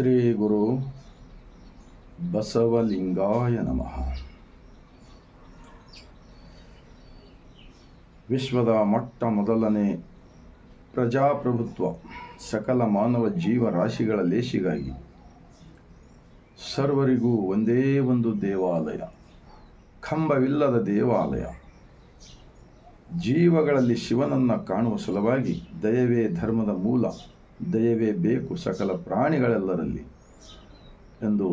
ಶ್ರೀ ಗುರು ಬಸವಲಿಂಗಾಯ ನಮಃ. ವಿಶ್ವದ ಮೊಟ್ಟ ಮೊದಲನೇ ಪ್ರಜಾಪ್ರಭುತ್ವ ಸಕಲ ಮಾನವ ಜೀವರಾಶಿಗಳ ಲೇಷಿಗಾಗಿ ಸರ್ವರಿಗೂ ಒಂದೇ ಒಂದು ದೇವಾಲಯ, ಕಂಬವಿಲ್ಲದ ದೇವಾಲಯ. ಜೀವಗಳಲ್ಲಿ ಶಿವನನ್ನು ಕಾಣುವ ಸಲುವಾಗಿ ದಯವೇ ಧರ್ಮದ ಮೂಲ. ದಯವೇ ಬೇಕು ಸಕಲ ಪ್ರಾಣಿಗಳೆಲ್ಲರಲ್ಲಿ ಎಂದು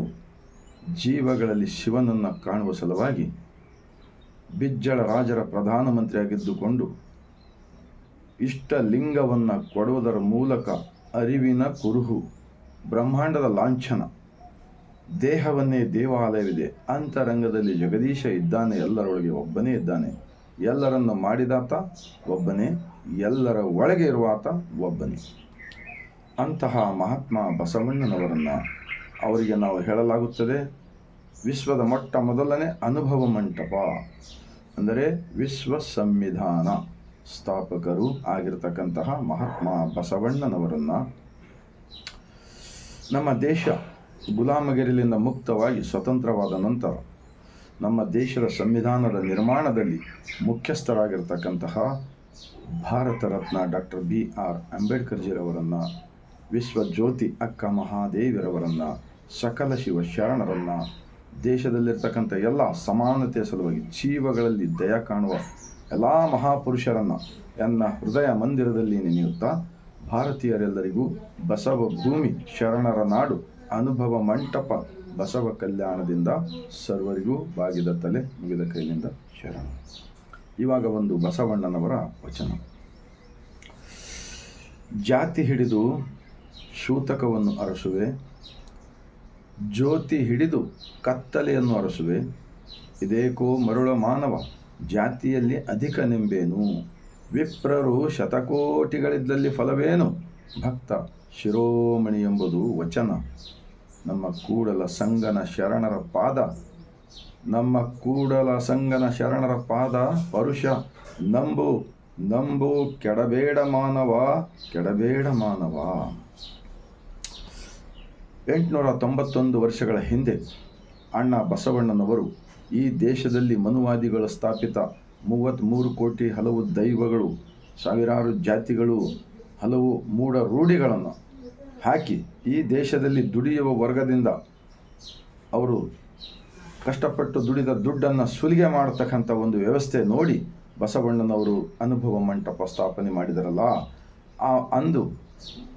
ಜೀವಗಳಲ್ಲಿ ಶಿವನನ್ನು ಕಾಣುವ ಸಲುವಾಗಿ ಬಿಜ್ಜಳ ರಾಜರ ಪ್ರಧಾನಮಂತ್ರಿಯಾಗಿದ್ದುಕೊಂಡು ಇಷ್ಟಲಿಂಗವನ್ನು ಕೊಡುವುದರ ಮೂಲಕ ಅರಿವಿನ ಕುರುಹು, ಬ್ರಹ್ಮಾಂಡದ ಲಾಂಛನ, ದೇಹವನ್ನೇ ದೇವಾಲಯವಿದೆ, ಅಂತರಂಗದಲ್ಲಿ ಜಗದೀಶ ಇದ್ದಾನೆ, ಎಲ್ಲರೊಳಗೆ ಒಬ್ಬನೇ ಇದ್ದಾನೆ, ಎಲ್ಲರನ್ನು ಮಾಡಿದಾತ ಒಬ್ಬನೇ, ಎಲ್ಲರ ಒಳಗೆ ಇರುವಾತ ಒಬ್ಬನೇ. ಅಂತಹ ಮಹಾತ್ಮ ಬಸವಣ್ಣನವರನ್ನು ಅವರಿಗೆ ನಾವು ಹೇಳಲಾಗುತ್ತದೆ, ವಿಶ್ವದ ಮೊಟ್ಟ ಮೊದಲನೇ ಅನುಭವ ಮಂಟಪ, ಅಂದರೆ ವಿಶ್ವ ಸಂವಿಧಾನ ಸ್ಥಾಪಕರು ಆಗಿರತಕ್ಕಂತಹ ಮಹಾತ್ಮ ಬಸವಣ್ಣನವರನ್ನು ನಮ್ಮ ದೇಶ ಗುಲಾಮಗಿರಿಲಿಂದ ಮುಕ್ತವಾಗಿ ಸ್ವತಂತ್ರವಾದ ನಂತರ ನಮ್ಮ ದೇಶದ ಸಂವಿಧಾನದ ನಿರ್ಮಾಣದಲ್ಲಿ ಮುಖ್ಯಸ್ಥರಾಗಿರ್ತಕ್ಕಂತಹ Bharat Ratna doctor B R ಅಂಬೇಡ್ಕರ್ಜಿರವರನ್ನು Vishwajyothi Akka ಮಹಾದೇವಿರವರನ್ನು, ಸಕಲ ಶಿವ ಶರಣರನ್ನು, ದೇಶದಲ್ಲಿರ್ತಕ್ಕಂಥ ಎಲ್ಲ ಸಮಾನತೆಯ ಸಲುವಾಗಿ ಜೀವಗಳಲ್ಲಿ ದಯ ಕಾಣುವ ಎಲ್ಲ ಮಹಾಪುರುಷರನ್ನು ಎನ್ನ ಹೃದಯ ಮಂದಿರದಲ್ಲಿ ನೆನೆಯುತ್ತಾ ಭಾರತೀಯರೆಲ್ಲರಿಗೂ ಬಸವ ಭೂಮಿ ಶರಣರ ನಾಡು ಅನುಭವ ಮಂಟಪ ಬಸವ ಕಲ್ಯಾಣದಿಂದ ಸರ್ವರಿಗೂ ಬಾಗಿದ ತಲೆ ಮುಗಿದ ಕೈಯಿಂದ ಶರಣ. ಇವಾಗ ಒಂದು ಬಸವಣ್ಣನವರ ವಚನ. ಜಾತಿ ಹಿಡಿದು ಸೂತಕವನ್ನು ಅರಸುವೆ, ಜ್ಯೋತಿ ಹಿಡಿದು ಕತ್ತಲೆಯನ್ನು ಅರಸುವೆ. ಇದೇಕೋ ಮರುಳ ಮಾನವ, ಜಾತಿಯಲ್ಲಿ ಅಧಿಕ ನಿಂಬೇನು ವಿಪ್ರರು ಶತಕೋಟಿಗಳಿದ್ದಲ್ಲಿ ಫಲವೇನು? ಭಕ್ತ, ಶಿರೋಮಣಿ ಎಂಬುದು ವಚನ. ನಮ್ಮ ಕೂಡಲ ಸಂಗನ ಶರಣರ ಪಾದ. ನಮ್ಮ ಕೂಡಲ ಸಂಗನ ಶರಣರ ಪಾದ ಪರುಷ. ನಂಬು ನಂಬು, ಕೆಡಬೇಡ ಮಾನವ ಕೆಡಬೇಡ ಮಾನವ. ಎಂಟುನೂರ ತೊಂಬತ್ತೊಂದು ವರ್ಷಗಳ ಹಿಂದೆ ಅಣ್ಣ ಬಸವಣ್ಣನವರು ಈ ದೇಶದಲ್ಲಿ ಮನುವಾದಿಗಳ ಸ್ಥಾಪಿತ ಮೂವತ್ತ್ಮೂರು ಕೋಟಿ ಹಲವು ದೈವಗಳು, ಸಾವಿರಾರು ಜಾತಿಗಳು, ಹಲವು ಮೂಢ ರೂಢಿಗಳನ್ನು ಹಾಕಿ ಈ ದೇಶದಲ್ಲಿ ದುಡಿಯುವ ವರ್ಗದಿಂದ ಅವರು ಕಷ್ಟಪಟ್ಟು ದುಡಿದ ದುಡ್ಡನ್ನು ಸುಲಿಗೆ ಮಾಡತಕ್ಕಂಥ ಒಂದು ವ್ಯವಸ್ಥೆ ನೋಡಿ ಬಸವಣ್ಣನವರು ಅನುಭವ ಮಂಟಪ ಸ್ಥಾಪನೆ ಮಾಡಿದರಲ್ಲ. ಆ ಅಂದು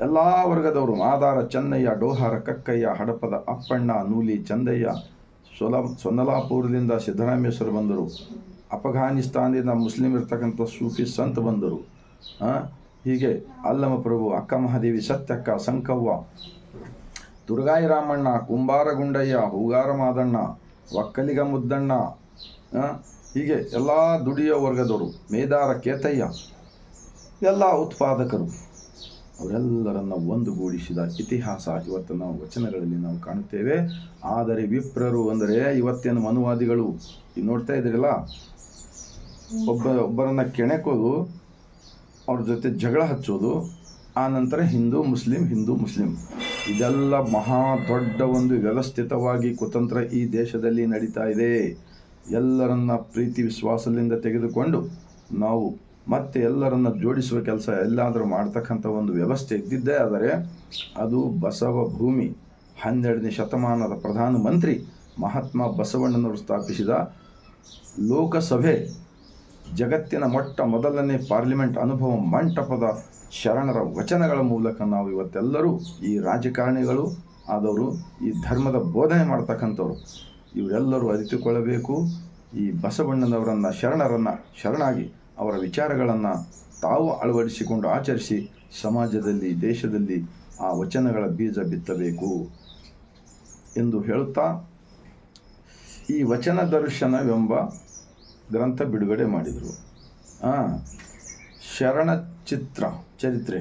ಎಲ್ಲ ವರ್ಗದವರು, ಆಧಾರ ಚೆನ್ನಯ್ಯ, ಡೋಹಾರ ಕಕ್ಕಯ್ಯ, ಹಡಪದ ಅಪ್ಪಣ್ಣ, ನೂಲಿ ಚಂದಯ್ಯ ಸೊಲ, ಸೊನ್ನಲಾಪುರದಿಂದ ಸಿದ್ದರಾಮೇಶ್ವರ ಬಂದರು. ಅಫಘಾನಿಸ್ತಾನದಿಂದ ಮುಸ್ಲಿಂ ಇರ್ತಕ್ಕಂಥ ಸೂಫಿ ಸಂತ್ ಬಂದರು. ಹೀಗೆ ಅಲ್ಲಮ ಪ್ರಭು, ಅಕ್ಕ ಮಹಾದೇವಿ, ಸತ್ಯಕ್ಕ, ಸಂಕವ್ವ, ದುರ್ಗಾಯಿ ರಾಮಣ್ಣ ಕುಂಬಾರ ಗುಂಡಯ್ಯ ಹೂಗಾರ ಮಾದಣ್ಣ, ಒಕ್ಕಲಿಗ ಮುದ್ದಣ್ಣ ಹೀಗೆ ಎಲ್ಲ ದುಡಿಯೋ ವರ್ಗದವರು, ಮೇದಾರ ಕೇತಯ್ಯ, ಎಲ್ಲ ಉತ್ಪಾದಕರು. ಅವರೆಲ್ಲರನ್ನ ಒಂದುಗೂಡಿಸಿದ ಇತಿಹಾಸ ಇವತ್ತು ನಾವು ವಚನಗಳಲ್ಲಿ ನಾವು ಕಾಣುತ್ತೇವೆ. ಆದರೆ ವಿಪ್ರರು ಅಂದರೆ ಇವತ್ತೇನು ಮನುವಾದಿಗಳು? ಈಗ ನೋಡ್ತಾ ಇದ್ದೀರಲ್ಲ? ಒಬ್ಬ, ಒಬ್ಬರನ್ನ ಕೆಣಕೋದು, ಅವ್ರ ಜೊತೆ ಜಗಳ ಹಚ್ಚೋದು, ಆ ನಂತರ ಹಿಂದೂ ಮುಸ್ಲಿಂ ಹಿಂದೂ ಮುಸ್ಲಿಂ. ಇದೆಲ್ಲ ಮಹಾ ದೊಡ್ಡ ಒಂದು ವ್ಯವಸ್ಥಿತವಾಗಿ ಕುತಂತ್ರ ಈ ದೇಶದಲ್ಲಿ ನಡೀತಾ ಇದೆ. ಎಲ್ಲರನ್ನ ಪ್ರೀತಿ, ವಿಶ್ವಾಸದಿಂದ ತೆಗೆದುಕೊಂಡು ನಾವು ಮತ್ತೆ ಎಲ್ಲರನ್ನ ಜೋಡಿಸುವ ಕೆಲಸ ಎಲ್ಲಾದರೂ ಮಾಡ್ತಕ್ಕಂಥ ಒಂದು ವ್ಯವಸ್ಥೆ ಇದ್ದಿದ್ದೇ ಆದರೆ ಅದು ಬಸವ ಭೂಮಿ, ಹನ್ನೆರಡನೇ ಶತಮಾನದ ಪ್ರಧಾನ ಮಂತ್ರಿ ಮಹಾತ್ಮ ಬಸವಣ್ಣನವರು ಸ್ಥಾಪಿಸಿದ ಲೋಕಸಭೆ, ಜಗತ್ತಿನ ಮೊಟ್ಟ ಮೊದಲನೇ ಪಾರ್ಲಿಮೆಂಟ್ ಅನುಭವ ಮಂಟಪದ ಶರಣರ ವಚನಗಳ ಮೂಲಕ ನಾವು ಇವತ್ತೆಲ್ಲರೂ ಈ ರಾಜಕಾರಣಿಗಳು ಆದವರು, ಈ ಧರ್ಮದ ಬೋಧನೆ ಮಾಡ್ತಕ್ಕಂಥವ್ರು. ಇವರೆಲ್ಲರೂ ಅರಿತುಕೊಳ್ಳಬೇಕು, ಈ ಬಸವಣ್ಣನವರನ್ನು, ಶರಣರನ್ನು, ಶರಣಾಗಿ ಅವರ ವಿಚಾರಗಳನ್ನು ತಾವು ಅಳವಡಿಸಿಕೊಂಡು ಆಚರಿಸಿ ಸಮಾಜದಲ್ಲಿ, ದೇಶದಲ್ಲಿ ಆ ವಚನಗಳ ಬೀಜ ಬಿತ್ತಬೇಕು ಎಂದು ಹೇಳುತ್ತಾ ಈ ವಚನ ದರ್ಶನವೆಂಬ ಗ್ರಂಥ ಬಿಡುಗಡೆ ಮಾಡಿದರು. ಶರಣ ಚಿತ್ರ ಚರಿತ್ರೆ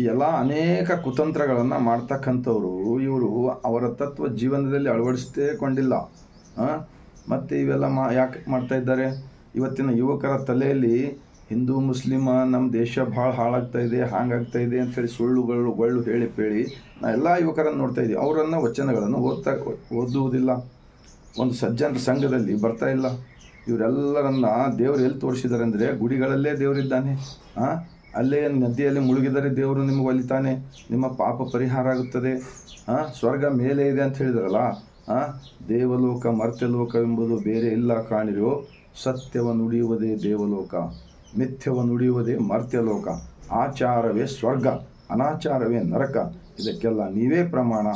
ಈ ಎಲ್ಲ ಅನೇಕ ಕುತಂತ್ರಗಳನ್ನು ಮಾಡ್ತಕ್ಕಂಥವ್ರು ಇವರು ಅವರ ತತ್ವ ಜೀವನದಲ್ಲಿ ಅಳವಡಿಸದೇ ಕೊಂಡಿಲ್ಲ. ಮತ್ತು ಇವೆಲ್ಲ ಮಾ, ಯಾಕೆ ಮಾಡ್ತಾ ಇದ್ದಾರೆ? ಇವತ್ತಿನ ಯುವಕರ ತಲೆಯಲ್ಲಿ ಹಿಂದೂ, ಮುಸ್ಲಿಮ ನಮ್ಮ ದೇಶ ಭಾಳ ಹಾಳಾಗ್ತಾ ಇದೆ, ಹಾಂಗಾಗ್ತಾ ಇದೆ ಅಂಥೇಳಿ ಸುಳ್ಳುಗಳು, ಗೊಳ್ಳು ಹೇಳಿ ಪೇಳಿ ನಾ ಎಲ್ಲ ಯುವಕರನ್ನು ನೋಡ್ತಾ ಇದ್ದೀವಿ. ಅವರನ್ನು ವಚನಗಳನ್ನು ಓದ್ತಾ, ಓದುವುದಿಲ್ಲ. ಒಂದು ಸಜ್ಜನರ ಸಂಘದಲ್ಲಿ ಬರ್ತಾ ಇಲ್ಲ. ಇವರೆಲ್ಲರನ್ನ ದೇವರು ಎಲ್ಲಿ ತೋರಿಸಿದ್ದಾರೆ ಅಂದರೆ ಗುಡಿಗಳಲ್ಲೇ ದೇವರಿದ್ದಾನೆ. ಹಾಂ ಅಲ್ಲೇ ನದಿಯಲ್ಲಿ ಮುಳುಗಿದರೆ ದೇವರು ನಿಮಗೆ ಒಲಿತಾನೆ. ನಿಮ್ಮ ಪಾಪ ಪರಿಹಾರ ಆಗುತ್ತದೆ. ಹಾಂ ಸ್ವರ್ಗ ಮೇಲೆ ಇದೆ ಅಂತ ಹೇಳಿದ್ರಲ್ಲ. ಹಾಂ ದೇವಲೋಕ, ಮರ್ತ್ಯಲೋಕ ಎಂಬುದು ಬೇರೆ ಇಲ್ಲ ಕಾಣಿರೋ ಸತ್ಯವ ನುಡಿಯುವುದೇ ದೇವಲೋಕ ಮಿಥ್ಯವ ನುಡಿಯುವುದೇ ಮರ್ತ್ಯಲೋಕ, ಆಚಾರವೇ ಸ್ವರ್ಗ, ಅನಾಚಾರವೇ ನರಕ, ಇದಕ್ಕೆಲ್ಲ ನೀವೇ ಪ್ರಮಾಣ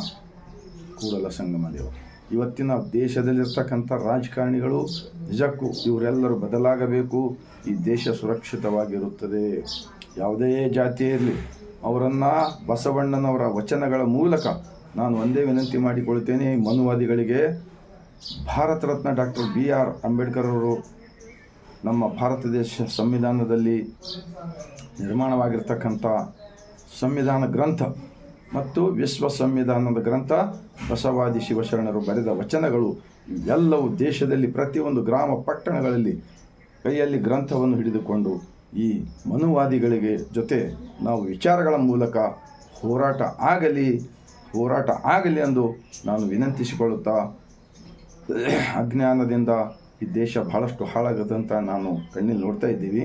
ಕೂಡಲ ಸಂಗಮ ದೇವ. ಇವತ್ತಿನ ದೇಶದಲ್ಲಿರ್ತಕ್ಕಂಥ ರಾಜಕಾರಣಿಗಳು, ನಿಜಕ್ಕೂ ಇವರೆಲ್ಲರೂ ಬದಲಾಗಬೇಕು, ಈ ದೇಶ ಸುರಕ್ಷಿತವಾಗಿರುತ್ತದೆ. ಯಾವುದೇ ಜಾತಿ ಇರಲಿ, ಅವರನ್ನು ಬಸವಣ್ಣನವರ ವಚನಗಳ ಮೂಲಕ ನಾನು ಒಂದೇ ವಿನಂತಿ ಮಾಡಿಕೊಳ್ತೇನೆ ಮನುವಾದಿಗಳಿಗೆ Bharat Ratna doctor B R Ambedkar ಅವರು ನಮ್ಮ ಭಾರತ ದೇಶ ಸಂವಿಧಾನದಲ್ಲಿ ನಿರ್ಮಾಣವಾಗಿರ್ತಕ್ಕಂಥ ಸಂವಿಧಾನ ಗ್ರಂಥ ಮತ್ತು ವಿಶ್ವ ಸಂವಿಧಾನದ ಗ್ರಂಥ, ಬಸವಾದಿ ಶಿವಶರಣರು ಬರೆದ ವಚನಗಳು ಇವೆಲ್ಲವೂ ದೇಶದಲ್ಲಿ ಪ್ರತಿಯೊಂದು ಗ್ರಾಮ ಪಟ್ಟಣಗಳಲ್ಲಿ ಕೈಯಲ್ಲಿ ಗ್ರಂಥವನ್ನು ಹಿಡಿದುಕೊಂಡು ಈ ಮನುವಾದಿಗಳಿಗೆ ಜೊತೆ ನಾವು ವಿಚಾರಗಳ ಮೂಲಕ ಹೋರಾಟ ಆಗಲಿ ಹೋರಾಟ ಆಗಲಿ ಎಂದು ನಾನು ವಿನಂತಿಸಿಕೊಳ್ಳುತ್ತಾ ಅಜ್ಞಾನದಿಂದ ಈ ದೇಶ ಬಹಳಷ್ಟು ಹಾಳಾಗದಂತ ನಾನು ಕಣ್ಣಲ್ಲಿ ನೋಡ್ತಾ ಇದ್ದೀವಿ.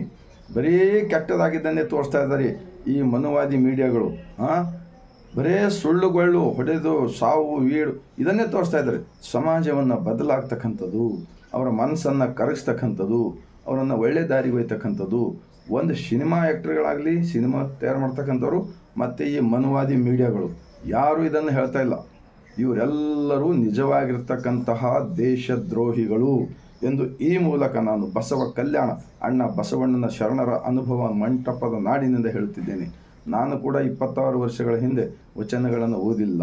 ಬರೀ ಕೆಟ್ಟದಾಗಿದ್ದನ್ನೇ ತೋರಿಸ್ತಾ ಇದ್ದಾರೆ ಈ ಮನುವಾದಿ ಮೀಡಿಯಾಗಳು ಹಾಂ ಬರೇ ಸುಳ್ಳುಗಳು ಹೊಡೆದು ಸಾವು ವೀಡು ಇದನ್ನೇ ತೋರಿಸ್ತಾ ಇದ್ದಾರೆ. ಸಮಾಜವನ್ನು ಬದಲಾಗ್ತಕ್ಕಂಥದ್ದು, ಅವರ ಮನಸ್ಸನ್ನು ಕರಗಿಸ್ತಕ್ಕಂಥದ್ದು, ಅವರನ್ನು ಒಳ್ಳೆ ದಾರಿಗೆ ಒಯ್ತಕ್ಕಂಥದ್ದು, ಒಂದು ಸಿನಿಮಾ ಆ್ಯಕ್ಟ್ರ್ಗಳಾಗಲಿ ಸಿನಿಮಾ ತಯಾರು ಮಾಡ್ತಕ್ಕಂಥವ್ರು, ಮತ್ತು ಈ ಮನುವಾದಿ ಮೀಡಿಯಾಗಳು. ಯಾರೂ ಇದನ್ನು ಹೇಳ್ತಾ ಇಲ್ಲ. ಇವರೆಲ್ಲರೂ ನಿಜವಾಗಿರ್ತಕ್ಕಂತಹ ದೇಶದ್ರೋಹಿಗಳು ಎಂದು ಈ ಮೂಲಕ ನಾನು ಬಸವ ಕಲ್ಯಾಣ ಅಣ್ಣ ಬಸವಣ್ಣನ ಶರಣರ ಅನುಭವ ಮಂಟಪದ ನಾಡಿನಿಂದ ಹೇಳುತ್ತಿದ್ದೇನೆ. ನಾನು ಕೂಡ ಇಪ್ಪತ್ತಾರು ವರ್ಷಗಳ ಹಿಂದೆ ವಚನಗಳನ್ನು ಓದಿಲ್ಲ.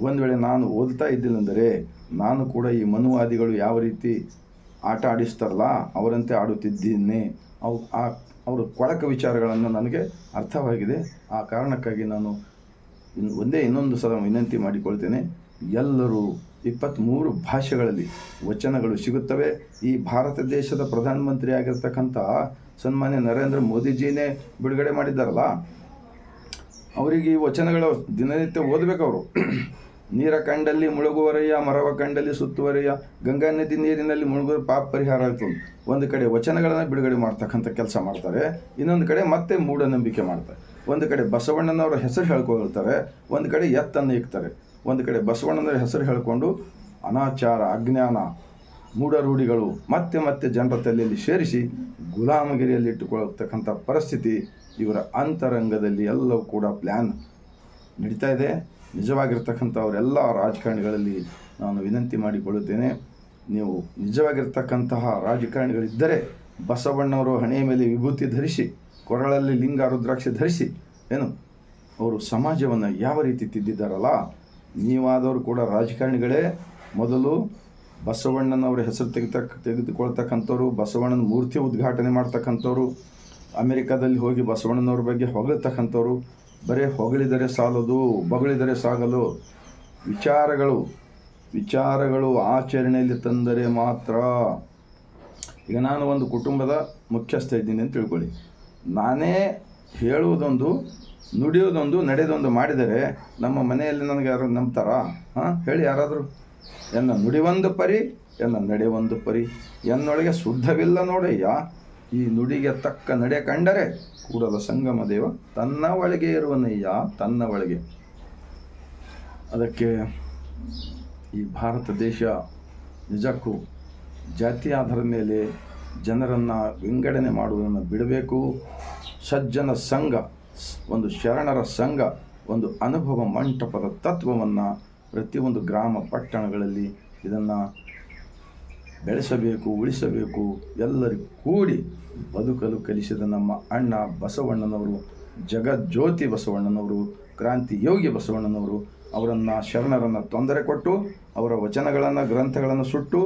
ಒಂದು ವೇಳೆ ನಾನು ಓದ್ತಾ ಇದ್ದಿಲ್ಲಂದರೆ ನಾನು ಕೂಡ ಈ ಮನುವಾದಿಗಳು ಯಾವ ರೀತಿ ಆಟ ಆಡಿಸ್ತಾರಲ್ಲ ಅವರಂತೆ ಆಡುತ್ತಿದ್ದೇನೆ. ಅವು ಆ, ಅವರ ಕೊಳಕ ವಿಚಾರಗಳನ್ನು ನನಗೆ ಅರ್ಥವಾಗಿದೆ. ಆ ಕಾರಣಕ್ಕಾಗಿ ನಾನು ಇನ್ನು ಒಂದೇ ಇನ್ನೊಂದು ಸಲ ವಿನಂತಿ ಮಾಡಿಕೊಳ್ತೇನೆ. ಎಲ್ಲರೂ ಇಪ್ಪತ್ತ್ಮೂರು ಭಾಷೆಗಳಲ್ಲಿ ವಚನಗಳು ಸಿಗುತ್ತವೆ. ಈ ಭಾರತ ದೇಶದ ಪ್ರಧಾನಮಂತ್ರಿ ಆಗಿರ್ತಕ್ಕಂಥ ಸನ್ಮಾನ್ಯ ನರೇಂದ್ರ ಮೋದಿಜಿನೇ ಬಿಡುಗಡೆ ಮಾಡಿದ್ದಾರಲ್ಲ, ಅವರಿಗೆ ಈ ವಚನಗಳು ದಿನನಿತ್ಯ ಓದಬೇಕು ಅವರು. ನೀರ ಕಂಡಲ್ಲಿ ಮುಳುಗುವರೆಯ ಮರವ ಕಂಡಲ್ಲಿ ಸುತ್ತುವರೆಯ ಗಂಗಾ ನದಿ ನೀರಿನಲ್ಲಿ ಮುಳುಗುವ ಪಾಪ ಪರಿಹಾರ ಆಯಿತು ಒಂದು ಕಡೆ ವಚನಗಳನ್ನು ಬಿಡುಗಡೆ ಮಾಡ್ತಕ್ಕಂಥ ಕೆಲಸ ಮಾಡ್ತಾರೆ, ಇನ್ನೊಂದು ಕಡೆ ಮತ್ತೆ ಮೂಢನಂಬಿಕೆ ಮಾಡ್ತಾರೆ. ಒಂದು ಕಡೆ ಬಸವಣ್ಣನವರ ಹೆಸರು ಹೇಳ್ಕೊಳ್ತಾರೆ, ಒಂದು ಕಡೆ ಎತ್ತನ್ನು ಇಕ್ತಾರೆ. ಒಂದು ಕಡೆ ಬಸವಣ್ಣನವರ ಹೆಸರು ಹೇಳಿಕೊಂಡು ಅನಾಚಾರ, ಅಜ್ಞಾನ, ಮೂಢರೂಢಿಗಳು ಮತ್ತೆ ಮತ್ತೆ ಜನರ ತಲೆಯಲ್ಲಿ ಸೇರಿಸಿ ಗುಲಾಮಗಿರಿಯಲ್ಲಿ ಇಟ್ಟುಕೊಳ್ಳತಕ್ಕಂಥ ಪರಿಸ್ಥಿತಿ ಇವರ ಅಂತರಂಗದಲ್ಲಿ ಎಲ್ಲವೂ ಕೂಡ ಪ್ಲ್ಯಾನ್ ನಡೀತಾ ಇದೆ. ನಿಜವಾಗಿರ್ತಕ್ಕಂಥ ಅವರೆಲ್ಲ ರಾಜಕಾರಣಿಗಳಲ್ಲಿ ನಾನು ವಿನಂತಿ ಮಾಡಿಕೊಳ್ಳುತ್ತೇನೆ, ನೀವು ನಿಜವಾಗಿರ್ತಕ್ಕಂತಹ ರಾಜಕಾರಣಿಗಳಿದ್ದರೆ ಬಸವಣ್ಣವರು ಹಣೆಯ ಮೇಲೆ ವಿಭೂತಿ ಧರಿಸಿ ಕೊರಳಲ್ಲಿ ಲಿಂಗ ರುದ್ರಾಕ್ಷಿ ಧರಿಸಿ, ಏನು? ಅವರು ಸಮಾಜವನ್ನು ಯಾವ ರೀತಿ ತಿದ್ದಿದ್ದಾರಲ್ಲ? ನೀವಾದವರು ಕೂಡ ರಾಜಕಾರಣಿಗಳೇ, ಮೊದಲು ಬಸವಣ್ಣನವರ ಹೆಸರು ತೆಗಿತಕ್ಕ ತೆಗೆದುಕೊಳ್ತಕ್ಕಂಥವ್ರು, ಬಸವಣ್ಣನ ಮೂರ್ತಿ ಉದ್ಘಾಟನೆ ಮಾಡ್ತಕ್ಕಂಥವ್ರು, ಅಮೆರಿಕಾದಲ್ಲಿ ಹೋಗಿ ಬಸವಣ್ಣನವ್ರ ಬಗ್ಗೆ ಹೊಗಳತಕ್ಕಂಥವ್ರು, ಬರೀ ಹೊಗಳಿದರೆ ಸಾಲದು, ಬಗಳಿದರೆ ಸಾಗಲು, ವಿಚಾರಗಳು ವಿಚಾರಗಳು ಆಚರಣೆಯಲ್ಲಿ ತಂದರೆ ಮಾತ್ರ. ಈಗ ನಾನು ಒಂದು ಕುಟುಂಬದ ಮುಖ್ಯಸ್ಥ ಇದ್ದೀನಿ ಅಂತ ತಿಳ್ಕೊಳ್ಳಿ. ನಾನೇ ಹೇಳುವುದೊಂದು ನುಡಿಯೋದೊಂದು ನಡೆದೊಂದು ಮಾಡಿದರೆ ನಮ್ಮ ಮನೆಯಲ್ಲಿ ನನಗೆ ಯಾರು ನಂಬ್ತಾರಾ? ಹಾಂ? ಹೇಳಿ ಯಾರಾದರೂ. ಎನ್ನ ನುಡಿವೊಂದು ಪರಿ, ಎನ್ನ ನಡೆಯೊಂದು ಪರಿ. ಎನ್ನೊಳಗೆ ಶುದ್ಧವಿಲ್ಲ ನೋಡಯ್ಯ. ಈ ನುಡಿಗೆ ತಕ್ಕ ನಡೆ ಕಂಡರೆ ಕೂಡಲ ಸಂಗಮ ದೇವ ತನ್ನ ಒಳಗೆ ಇರುವನಯ್ಯ, ತನ್ನ ಒಳಗೆ. ಅದಕ್ಕೆ ಈ ಭಾರತ ದೇಶ ನಿಜಕ್ಕೂ ಜಾತಿ ಆಧಾರದ ಮೇಲೆ ಜನರನ್ನು ವಿಂಗಡಣೆ ಮಾಡುವುದನ್ನು ಬಿಡಬೇಕು. ಸಜ್ಜನ ಸಂಘ, ಒಂದು ಶರಣರ ಸಂಘ, ಒಂದು ಅನುಭವ ಮಂಟಪದ ತತ್ವವನ್ನು ಪ್ರತಿಯೊಂದು ಗ್ರಾಮ ಪಟ್ಟಣಗಳಲ್ಲಿ ಇದನ್ನು ಬೆಳೆಸಬೇಕು, ಉಳಿಸಬೇಕು. ಎಲ್ಲರಿಗೂ ಕೂಡಿ ಬದುಕಲು ಕಲಿಸಿದ ನಮ್ಮ ಅಣ್ಣ ಬಸವಣ್ಣನವರು, ಜಗಜ್ಯೋತಿ ಬಸವಣ್ಣನವರು, ಕ್ರಾಂತಿ ಯೋಗಿ ಬಸವಣ್ಣನವರು ಅವರನ್ನು ಶರಣರನ್ನು ತೊಂದರೆ ಕೊಟ್ಟು ಅವರ ವಚನಗಳನ್ನು, ಗ್ರಂಥಗಳನ್ನು ಸುಟ್ಟು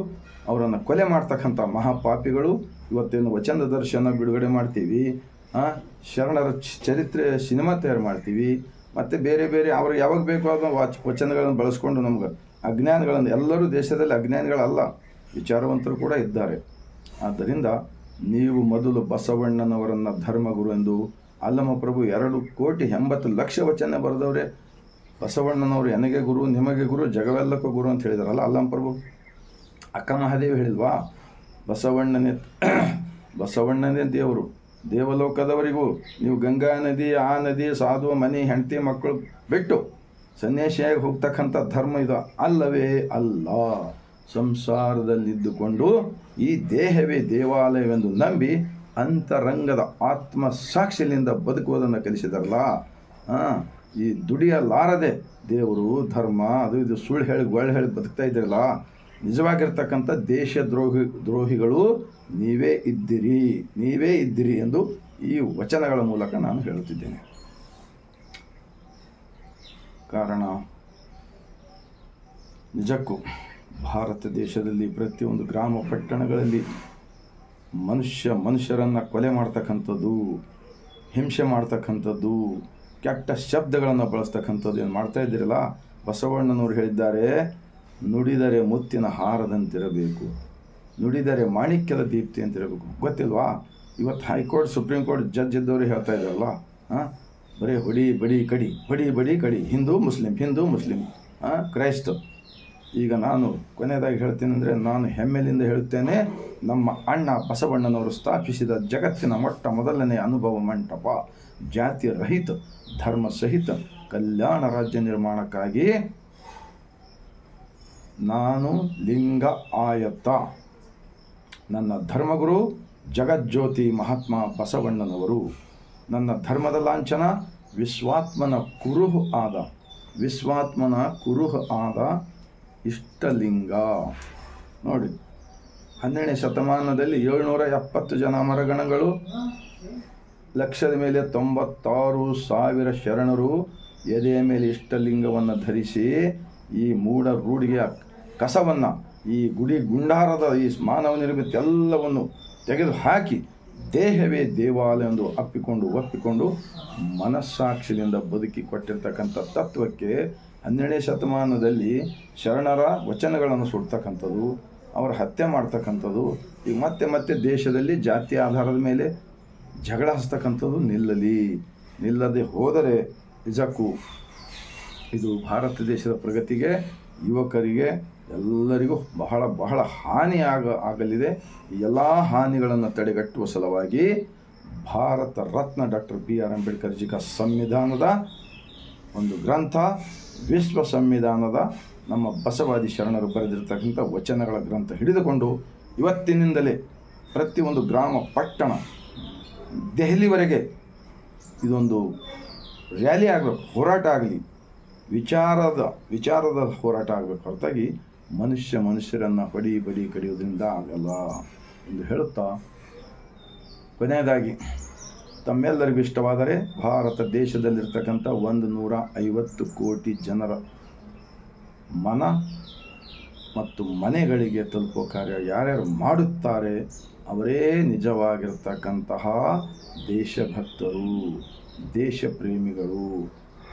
ಅವರನ್ನು ಕೊಲೆ ಮಾಡ್ತಕ್ಕಂಥ ಮಹಾಪಾಪಿಗಳು ಇವತ್ತೇನು ವಚನ ದರ್ಶನ ಬಿಡುಗಡೆ ಮಾಡ್ತೀವಿ ಶರಣರ ಚರಿತ್ರೆ ಸಿನಿಮಾ ತಯಾರು ಮಾಡ್ತೀವಿ, ಮತ್ತು ಬೇರೆ ಬೇರೆ ಅವ್ರಿಗೆ ಯಾವಾಗ ಬೇಕೋ ಅದನ್ನು ವಾಚ್, ವಚನಗಳನ್ನು ಬಳಸ್ಕೊಂಡು ನಮ್ಗೆ ಅಜ್ಞಾನಗಳನ್ನು, ಎಲ್ಲರೂ ದೇಶದಲ್ಲಿ ಅಜ್ಞಾನಿಗಳಲ್ಲ, ವಿಚಾರವಂತರು ಕೂಡ ಇದ್ದಾರೆ. ಆದ್ದರಿಂದ ನೀವು ಮೊದಲು ಬಸವಣ್ಣನವರನ್ನು ಧರ್ಮಗುರು ಎಂದು ಅಲ್ಲಮ್ಮ ಪ್ರಭು ಎರಡು ಕೋಟಿ ಎಂಬತ್ತು ಲಕ್ಷ ವಚನ ಬರೆದವರೇ. ಬಸವಣ್ಣನವರು ನನಗೆ ಗುರು, ನಿಮಗೆ ಗುರು, ಜಗವೆಲ್ಲಕ್ಕೂ ಗುರು ಅಂತ ಹೇಳಿದಾರಲ್ಲ ಅಲ್ಲಮ್ಮ ಪ್ರಭು? ಅಕ್ಕ ಮಹಾದೇವಿ ಹೇಳಿದ್ವಾ ಬಸವಣ್ಣನೇ ಬಸವಣ್ಣನೇ ದೇವರು. ದೇವಲೋಕದವರಿಗೂ ನೀವು ಗಂಗಾ ನದಿ, ಆ ನದಿ, ಸಾಧುವ ಮನೆ, ಹೆಂಡತಿ, ಮಕ್ಕಳು ಬಿಟ್ಟು ಸನ್ಯಾಸಿಯಾಗಿ ಹೋಗ್ತಕ್ಕಂಥ ಧರ್ಮ ಇದು ಅಲ್ಲವೇ ಅಲ್ಲ. ಸಂಸಾರದಲ್ಲಿದ್ದುಕೊಂಡು ಈ ದೇಹವೇ ದೇವಾಲಯವೆಂದು ನಂಬಿ ಅಂತರಂಗದ ಆತ್ಮ ಸಾಕ್ಷಿಯಿಂದ ಬದುಕುವುದನ್ನು ಕಲಿಸಿದಾರಲ್ಲ. ಹಾಂ ಈ ದುಡಿಯಲಾರದೆ ದೇವರು ಧರ್ಮ, ಅದು ಇದು ಸುಳ್ಳು ಹೇಳಿ, ಗೊಳ್ಳು ಹೇಳಿ ಬದುಕ್ತಾ ನಿಜವಾಗಿರ್ತಕ್ಕಂಥ ದೇಶ ದ್ರೋಹಿ, ದ್ರೋಹಿಗಳು ನೀವೇ ಇದ್ದಿರಿ ನೀವೇ ಇದ್ದಿರಿ ಎಂದು ಈ ವಚನಗಳ ಮೂಲಕ ನಾನು ಹೇಳುತ್ತಿದ್ದೇನೆ. ಕಾರಣ, ನಿಜಕ್ಕೂ ಭಾರತ ದೇಶದಲ್ಲಿ ಪ್ರತಿಯೊಂದು ಗ್ರಾಮ ಪಟ್ಟಣಗಳಲ್ಲಿ ಮನುಷ್ಯ ಮನುಷ್ಯರನ್ನು ಕೊಲೆ ಮಾಡ್ತಕ್ಕಂಥದ್ದು, ಹಿಂಸೆ ಮಾಡ್ತಕ್ಕಂಥದ್ದು, ಕೆಟ್ಟ ಶಬ್ದಗಳನ್ನು ಬಳಸ್ತಕ್ಕಂಥದ್ದು ಏನು ಮಾಡ್ತಾ ಇದ್ದೀರಲ್ಲ? ಬಸವಣ್ಣನವರು ಹೇಳಿದ್ದಾರೆ ನುಡಿದರೆ ಮುತ್ತಿನ ಹಾರದಂತಿರಬೇಕು. ನುಡಿದರೆ ಮಾಣಿಕ್ಯದ ದೀಪ್ತಿ ಅಂತಿರಬೇಕು. ಗೊತ್ತಿಲ್ವಾ? ಇವತ್ತು ಹೈಕೋರ್ಟ್, ಸುಪ್ರೀಂ ಕೋರ್ಟ್ ಜಡ್ಜ್ ಇದ್ದವರು ಹೇಳ್ತಾ ಇದ್ದಾರಲ್ಲ ಹಾಂ ಬರೀ ಹೊಡಿ, ಬಡಿ, ಕಡಿ, ಹೊಡಿ, ಬಡಿ, ಕಡಿ. ಹಿಂದೂ, ಮುಸ್ಲಿಂ ಹಿಂದೂ, ಮುಸ್ಲಿಂ ಹಾಂ ಕ್ರೈಸ್ತ. ಈಗ ನಾನು ಕೊನೆಯದಾಗಿ ಹೇಳ್ತೀನಿ ಅಂದರೆ ನಾನು ಹೆಮ್ಮೆಲಿಂದ ಹೇಳುತ್ತೇನೆ, ನಮ್ಮ ಅಣ್ಣ ಬಸವಣ್ಣನವರು ಸ್ಥಾಪಿಸಿದ ಜಗತ್ತಿನ ಮೊಟ್ಟ ಮೊದಲನೇ ಅನುಭವ ಮಂಟಪ ಜಾತಿ ರಹಿತ ಧರ್ಮ ಸಹಿತ, ಕಲ್ಯಾಣ ರಾಜ್ಯ ನಿರ್ಮಾಣಕ್ಕಾಗಿ ನಾನು ಲಿಂಗ ಆಯತ. ನನ್ನ ಧರ್ಮಗುರು ಜಗಜ್ಯೋತಿ ಮಹಾತ್ಮ ಬಸವಣ್ಣನವರು. ನನ್ನ ಧರ್ಮದ ಲಾಂಛನ ವಿಶ್ವಾತ್ಮನ ಕುರುಹು ಆದ. ವಿಶ್ವಾತ್ಮನ ಕುರುಹು ಆದ ಇಷ್ಟಲಿಂಗ. ನೋಡಿ ಹನ್ನೆರಡನೇ ಶತಮಾನದಲ್ಲಿ ಏಳ್ನೂರ ಎಪ್ಪತ್ತು ಜನ ಮರಗಣಗಳು ಲಕ್ಷದ ಮೇಲೆ ತೊಂಬತ್ತಾರು ಸಾವಿರ ಶರಣರು ಎದೆಯ ಮೇಲೆ ಇಷ್ಟಲಿಂಗವನ್ನು ಧರಿಸಿ ಈ ಮೂಢ ರೂಢಿಗೆಯ ಕಸವನ್ನು, ಈ ಗುಡಿ ಗುಂಡಾರದ ಈ ಮಾನವ ನಿರ್ಮಿತ ಎಲ್ಲವನ್ನು ತೆಗೆದು ಹಾಕಿ ದೇಹವೇ ದೇವಾಲಯ ಎಂದು ಅಪ್ಪಿಕೊಂಡು ಒಪ್ಪಿಕೊಂಡು ಮನಸ್ಸಾಕ್ಷಿಯಿಂದ ಬದುಕಿ ಕೊಟ್ಟಿರ್ತಕ್ಕಂಥ ತತ್ವಕ್ಕೆ ಹನ್ನೆರಡನೇ ಶತಮಾನದಲ್ಲಿ ಶರಣರ ವಚನಗಳನ್ನು ಸುಡ್ತಕ್ಕಂಥದ್ದು, ಅವರ ಹತ್ಯೆ ಮಾಡ್ತಕ್ಕಂಥದ್ದು, ಈಗ ಮತ್ತೆ ಮತ್ತೆ ದೇಶದಲ್ಲಿ ಜಾತಿ ಆಧಾರದ ಮೇಲೆ ಜಗಳ ಹಸ್ತಕ್ಕಂಥದ್ದು ನಿಲ್ಲಲಿ. ನಿಲ್ಲದೆ ಹೋದರೆ ನಿಜಕ್ಕೂ ಇದು ಭಾರತ ದೇಶದ ಪ್ರಗತಿಗೆ, ಯುವಕರಿಗೆ, ಎಲ್ಲರಿಗೂ ಬಹಳ ಬಹಳ ಹಾನಿ ಆಗ, ಆಗಲಿದೆ. ಎಲ್ಲ ಹಾನಿಗಳನ್ನು ತಡೆಗಟ್ಟುವ ಸಲುವಾಗಿ Bharat Ratna doctor B R Ambedkar ಜಿಗ ಸಂವಿಧಾನದ ಒಂದು ಗ್ರಂಥ, ವಿಶ್ವ ಸಂವಿಧಾನದ ನಮ್ಮ ಬಸವಾದಿ ಶರಣರು ಬರೆದಿರ್ತಕ್ಕಂಥ ವಚನಗಳ ಗ್ರಂಥ ಹಿಡಿದುಕೊಂಡು ಇವತ್ತಿನಿಂದಲೇ ಪ್ರತಿಯೊಂದು ಗ್ರಾಮ, ಪಟ್ಟಣ, ದೆಹಲಿವರೆಗೆ ಇದೊಂದು ರ್ಯಾಲಿ ಆಗಬೇಕು ಹೋರಾಟ ಆಗಲಿ ವಿಚಾರದ ವಿಚಾರದ ಹೋರಾಟ ಆಗಬೇಕು. ಹೊರತಾಗಿ ಮನುಷ್ಯ ಮನುಷ್ಯರನ್ನು ಬಡಿ ಬಡಿ ಕಡಿಯೋದ್ರಿಂದ ಆಗಲ್ಲ ಎಂದು ಹೇಳುತ್ತಾ ಕೊನೆಯದಾಗಿ, ತಮ್ಮೆಲ್ಲರಿಗೂ ಇಷ್ಟವಾದರೆ ಭಾರತ ದೇಶದಲ್ಲಿರ್ತಕ್ಕಂಥ ಒಂದು ನೂರ ಐವತ್ತು ಕೋಟಿ ಜನರ ಮನ ಮತ್ತು ಮನೆಗಳಿಗೆ ತಲುಪೋ ಕಾರ್ಯ ಯಾರ್ಯಾರು ಮಾಡುತ್ತಾರೆ ಅವರೇ ನಿಜವಾಗಿರ್ತಕ್ಕಂತಹ ದೇಶಭಕ್ತರು ದೇಶ ಪ್ರೇಮಿಗಳು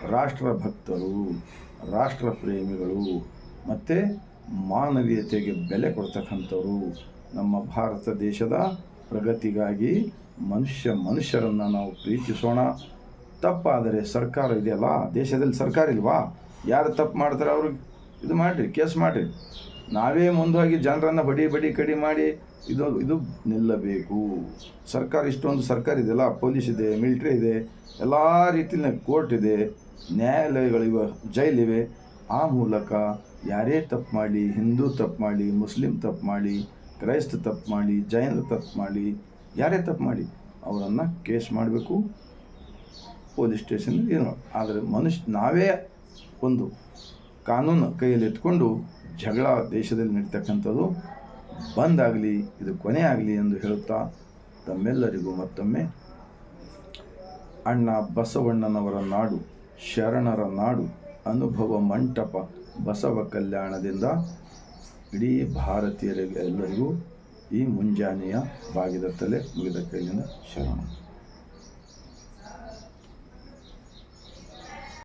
ರಾಷ್ಟ್ರ ಭಕ್ತರು ರಾಷ್ಟ್ರ ಪ್ರೇಮಿಗಳು ಮತ್ತು ಮಾನವೀಯತೆಗೆ ಬೆಲೆ ಕೊಡ್ತಕ್ಕಂಥವ್ರು ನಮ್ಮ ಭಾರತ ದೇಶದ ಪ್ರಗತಿಗಾಗಿ ಮನುಷ್ಯ ಮನುಷ್ಯರನ್ನು ನಾವು ಪ್ರೀತಿಸೋಣ. ತಪ್ಪಾದರೆ ಸರ್ಕಾರ ಇದೆಯಲ್ಲ? ದೇಶದಲ್ಲಿ ಸರ್ಕಾರ ಇಲ್ವಾ? ಯಾರು ತಪ್ಪು ಮಾಡ್ತಾರೆ ಅವ್ರಿಗೆ ಇದು ಮಾಡಿರಿ, ಕೇಸ್ ಮಾಡಿರಿ. ನಾವೇ ಮುಂದಾಗಿ ಜನರನ್ನು ಬಡಿ ಬಡಿ ಕಡಿ ಮಾಡಿ ಇದು ಇದು ನಿಲ್ಲಬೇಕು. ಸರ್ಕಾರ ಇಷ್ಟೊಂದು ಸರ್ಕಾರ ಇದೆಲ್ಲ ಪೊಲೀಸ್ ಇದೆ, ಮಿಲ್ಟ್ರಿ ಇದೆ, ಎಲ್ಲ ರೀತಿಯ ಕೋರ್ಟ್ ಇದೆ, ನ್ಯಾಯಾಲಯಗಳಿವೆ, ಜೈಲಿವೆ. ಆ ಮೂಲಕ ಯಾರೇ ತಪ್ಪು ಮಾಡಿ, ಹಿಂದೂ ತಪ್ಪು ಮಾಡಿ, ಮುಸ್ಲಿಂ ತಪ್ಪು ಮಾಡಿ, ಕ್ರೈಸ್ತ ತಪ್ಪು ಮಾಡಿ, ಜೈನ ತಪ್ಪು ಮಾಡಿ, ಯಾರೇ ತಪ್ಪು ಮಾಡಿ, ಅವರನ್ನು ಕೇಸ್ ಮಾಡಬೇಕು. ಪೊಲೀಸ್ ಸ್ಟೇಷನ್ ಏನು, ಆದರೆ ಮನುಷ್ಯ ನಾವೇ ಒಂದು ಕಾನೂನು ಕೈಯಲ್ಲಿ ಎತ್ಕೊಂಡು ಜಗಳ ದೇಶದಲ್ಲಿ ನಡೀತಕ್ಕಂಥದ್ದು ಬಂದಾಗಲಿ, ಇದು ಕೊನೆ ಆಗಲಿ ಎಂದು ಹೇಳುತ್ತಾ ತಮ್ಮೆಲ್ಲರಿಗೂ ಮತ್ತೊಮ್ಮೆ, ಅಣ್ಣ ಬಸವಣ್ಣನವರ ನಾಡು, ಶರಣರ ನಾಡು, ಅನುಭವ ಮಂಟಪ ಬಸವ ಕಲ್ಯಾಣದಿಂದ ಇಡೀ ಭಾರತೀಯರಿಗೆ ಎಲ್ಲರಿಗೂ ಈ ಮುಂಜಾನೆಯ ಬಾಗಿದ ತಲೆ ಮುಗಿದ ಕೈಯಿಂದ ಶರಣ.